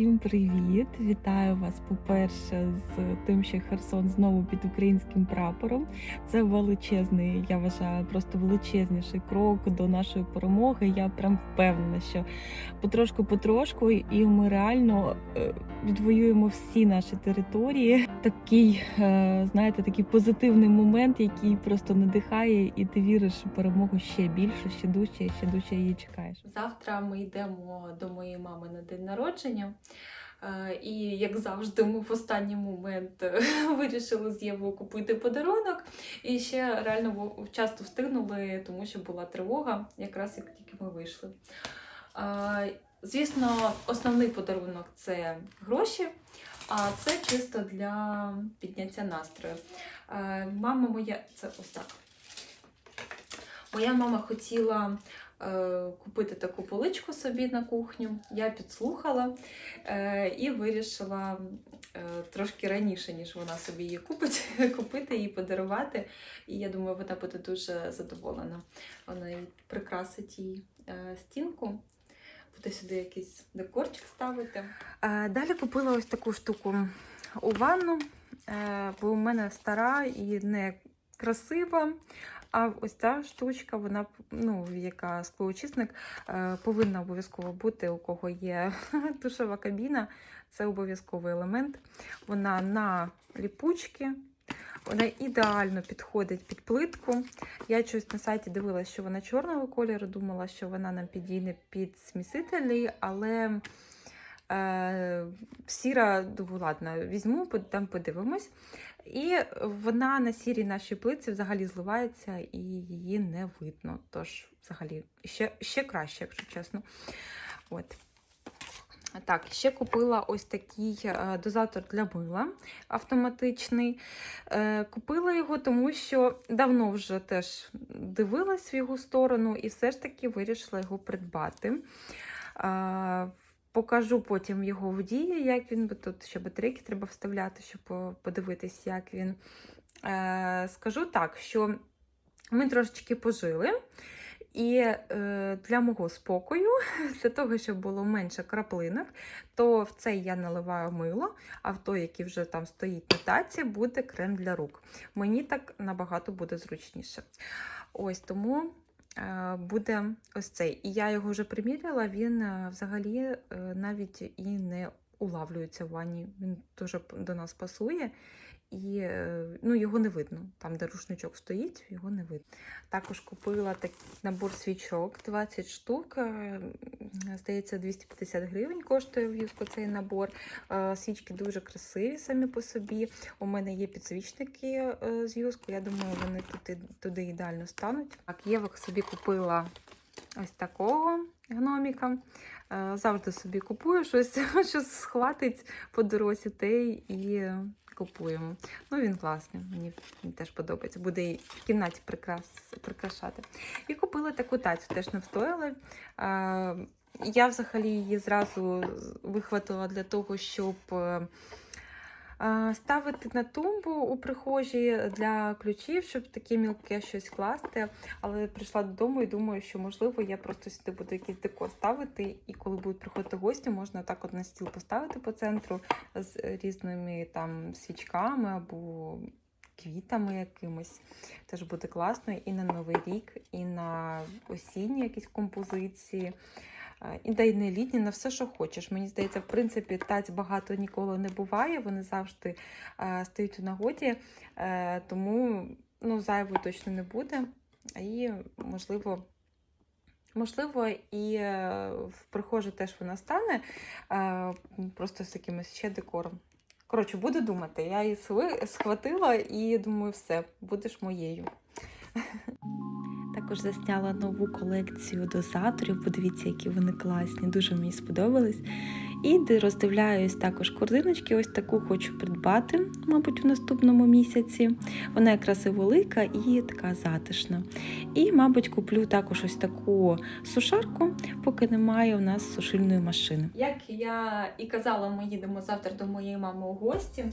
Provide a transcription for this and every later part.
Всім привіт! Вітаю вас, по-перше, з тим, що Херсон знову під українським прапором. Це величезний, я вважаю, просто величезніший крок до нашої перемоги. Я прям впевнена, що потрошку-потрошку, і ми реально е, відвоюємо всі наші території. Такий, е, знаєте, такий позитивний момент, який просто надихає, і ти віриш у перемогу ще більше, ще дужче, ще дужче її чекаєш. Завтра ми йдемо до моєї мами на день народження. Е, І як завжди, ми в останній момент е, вирішили з Євою купити подарунок. І ще реально вчасно встигнули, тому що була тривога, якраз як тільки ми вийшли. Е, Звісно, основний подарунок це гроші, а це чисто для підняття настрою. Мама моя, це ось так. Моя мама хотіла купити таку поличку собі на кухню. Я підслухала е, і вирішила е, трошки раніше, ніж вона собі її купить, купити і подарувати. І я думаю, вона буде дуже задоволена. Вона прикрасить е, стінку. Буде сюди якийсь декорчик ставити. Е, Далі купила ось таку штуку у ванну, е, бо у мене стара і не красива. А ось ця штучка, вона ну, яка склоочисник, е, повинна обов'язково бути, у кого є душова кабіна. Це обов'язковий елемент. Вона на ліпучки. Вона ідеально підходить під плитку. Я щось на сайті дивилася, що вона чорного кольору, думала, що вона нам підійде під смісителі, але е, сіра, думаю, ладно, візьму, там подивимось. І вона на сірій нашій плитці взагалі зливається і її не видно. Тож, взагалі, ще, ще краще, якщо чесно. От. Так, ще купила ось такий е, дозатор для мила автоматичний. Е, Купила його, тому що давно вже теж дивилась в його сторону і все ж таки вирішила його придбати. Е, Покажу потім його в дії, як він, бо тут ще батарейки треба вставляти, щоб по- подивитись, як він. Е, Скажу так, що ми трошечки пожили. І е, для мого спокою, для того, щоб було менше краплинок, то в цей я наливаю мило, а в той, який вже там стоїть на таці, буде крем для рук. Мені так набагато буде зручніше. Ось тому е, буде ось цей. І я його вже приміряла, він е, взагалі е, навіть і не улавлюється в ванні. Він дуже до нас пасує. І е, ну, його не видно. Там, де рушничок стоїть, його не видно. Також купила такий набор свічок 20 штук. е, Здається, 250 гривень коштує в Юску цей набор. Е, Свічки дуже красиві самі по собі. У мене є підсвічники з Юску. Я думаю, вони туди, туди ідеально стануть. Так, Єва собі купила ось такого гноміка. Е, Завжди собі купую щось, що схватить по дорозі, те і купуємо. Ну, він класний, мені теж подобається. Буде і в кімнаті прикрас, прикрашати. І купила таку тацю, теж не встояла. Е, Я взагалі її зразу вихватила для того, щоб е, ставити на тумбу у прихожій для ключів, щоб таке мілке щось класти. Але прийшла додому і думаю, що можливо я просто сюди буду якийсь декор ставити, і коли будуть приходити гості, можна так от на стіл поставити по центру з різними там свічками або квітами якимось. Теж буде класно і на Новий рік, і на осінні якісь композиції. І не літні, на все, що хочеш. Мені здається, в принципі, таць багато ніколи не буває. Вони завжди стають у нагоді, е, тому ну, зайвої точно не буде. І, можливо, можливо, і е, в прихожій теж вона стане е, просто з якимось ще декором. Коротше, буду думати. Я її схватила і думаю, все, будеш моєю. Також засняла нову колекцію дозаторів. Подивіться, які вони класні, дуже мені сподобались. І роздивляюсь також корзиночки, ось таку хочу придбати, мабуть, у наступному місяці. Вона якраз і велика і така затишна. І, мабуть, куплю також ось таку сушарку, поки немає у нас сушильної машини. Як я і казала, ми їдемо завтра до моєї мами у гості.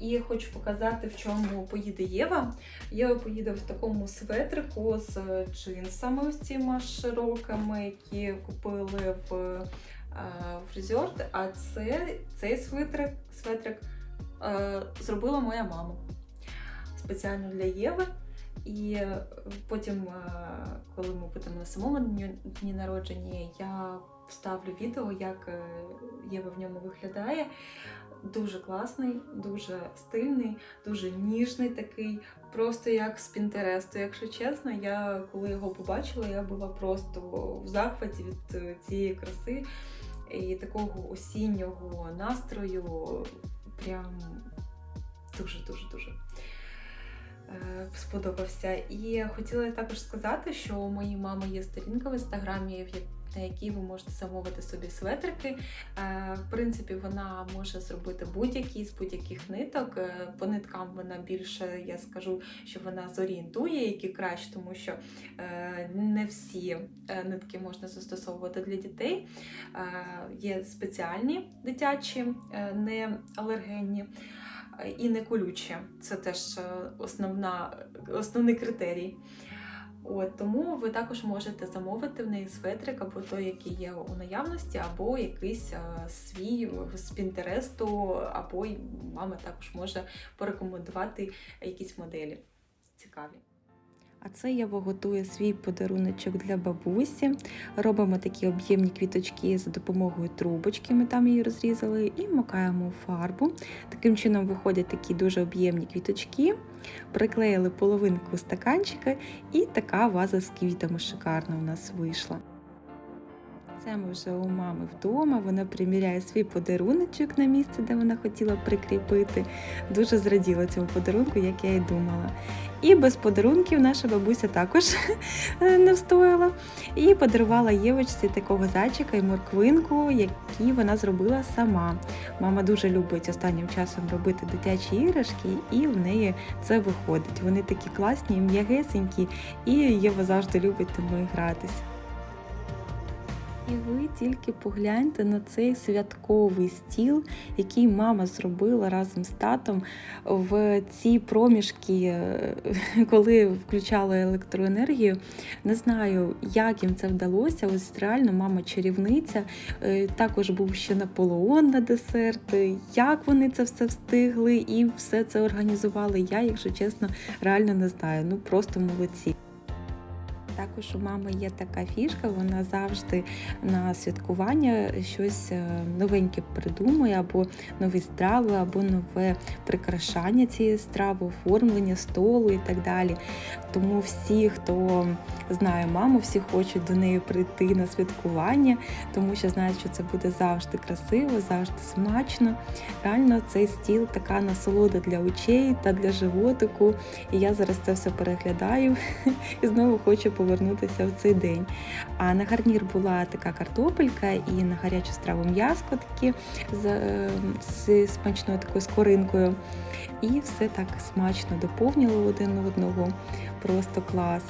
І хочу показати, в чому поїде Єва. Єва поїде в такому светрику з джинсами ось цими широкими, які купили в фрізер, а це, цей светрик, светрик зробила моя мама спеціально для Єви. І потім, коли ми будемо на самому дні, дні народження, я вставлю відео, як е, Єва в ньому виглядає. Дуже класний, дуже стильний, дуже ніжний такий, просто як з Пінтересту. Якщо чесно, я коли його побачила, я була просто в захваті від е, цієї краси і такого осіннього настрою. Прям дуже дуже сподобався. І хотіла також сказати, що у моїй мами є сторінка в інстаграмі, в я- на якій ви можете замовити собі светрики. Е, В принципі, вона може зробити будь-які з будь-яких ниток. Е, По ниткам вона більше, я скажу, що вона зорієнтує, які краще, тому що е, не всі нитки можна застосовувати для дітей. Є спеціальні дитячі, не алергенні і не колючі. Це теж основна, основний критерій. От, тому ви також можете замовити в неї светрик або той, який є у наявності, або якийсь а, свій з Пінтересту, або мама також може порекомендувати якісь моделі цікаві. А це я виготую свій подаруночок для бабусі. Робимо такі об'ємні квіточки за допомогою трубочки. Ми там її розрізали, і макаємо у фарбу. Таким чином виходять такі дуже об'ємні квіточки. Приклеїли половинку стаканчика, і така ваза з квітами шикарна у нас вийшла. Ми вже у мами вдома. Вона приміряє свій подаруночок на місце, де вона хотіла прикріпити. Дуже зраділа цьому подарунку, як я і думала. І без подарунків наша бабуся також не встояла. І подарувала Євочці такого зайчика і морквинку, які вона зробила сама. Мама дуже любить останнім часом робити дитячі іграшки, і в неї це виходить. Вони такі класні, м'ягесенькі, і Єва завжди любить тому гратись. І ви тільки погляньте на цей святковий стіл, який мама зробила разом з татом в ці проміжки, е, коли включали електроенергію. Не знаю, як їм це вдалося. Ось реально мама чарівниця. Е, Також був ще Наполеон на десерт. Як вони це все встигли і все це організували, я, якщо чесно, реально не знаю. Ну просто молодці. Також у мами є така фішка, вона завжди на святкування щось е, новеньке придумує, або нові страви, або нове прикрашання цієї страви, оформлення столу і так далі. Тому всі, хто знає маму, всі хочуть до неї прийти на святкування, тому що знають, що це буде завжди красиво, завжди смачно. Реально, цей стіл така насолода для очей та для животику. І я зараз це все переглядаю і знову хочу повернутися в цей день. А на гарнір була така картопелька і на гарячу страву м'яско такі з, е, з смачною такою скоринкою. І все так смачно доповнило один одного. Просто клас.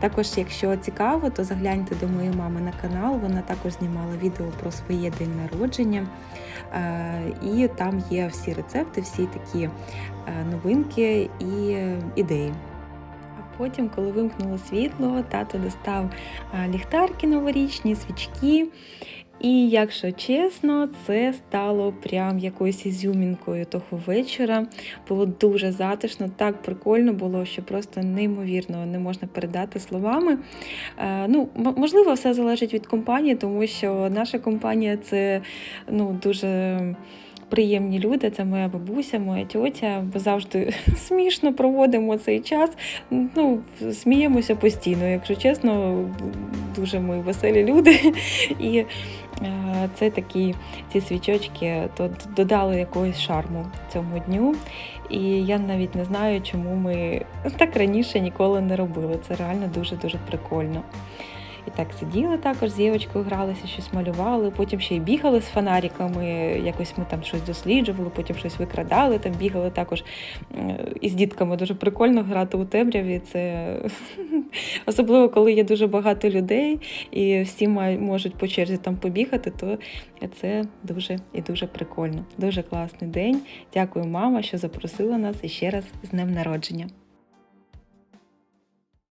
Також, якщо цікаво, то загляньте до моєї мами на канал. Вона також знімала відео про своє день народження. Е, І там є всі рецепти, всі такі е, новинки і ідеї. Потім, коли вимкнуло світло, тато достав ліхтарки новорічні, свічки. І якщо чесно, це стало прям якоюсь ізюмінкою того вечора. Було дуже затишно, так прикольно було, що просто неймовірно не можна передати словами. Е, ну, можливо, все залежить від компанії, тому що наша компанія це ну, дуже. Приємні люди, це моя бабуся, моя тьотя. Ми завжди смішно проводимо цей час. Ну, сміємося постійно, якщо чесно, дуже ми веселі люди. І е, це такі ці свічочки то додали якогось шарму цьому дню. І я навіть не знаю, чому ми так раніше ніколи не робили. Це реально дуже-дуже прикольно. І так сиділи також з Євочкою, гралися, щось малювали, потім ще й бігали з фонариками, якось ми там щось досліджували, потім щось викрадали, там бігали також із дітками. Дуже прикольно грати у темряві. Це особливо, коли є дуже багато людей і всі можуть по черзі там побігати, то це дуже і дуже прикольно. Дуже класний день. Дякую, мама, що запросила нас і ще раз з днем народження.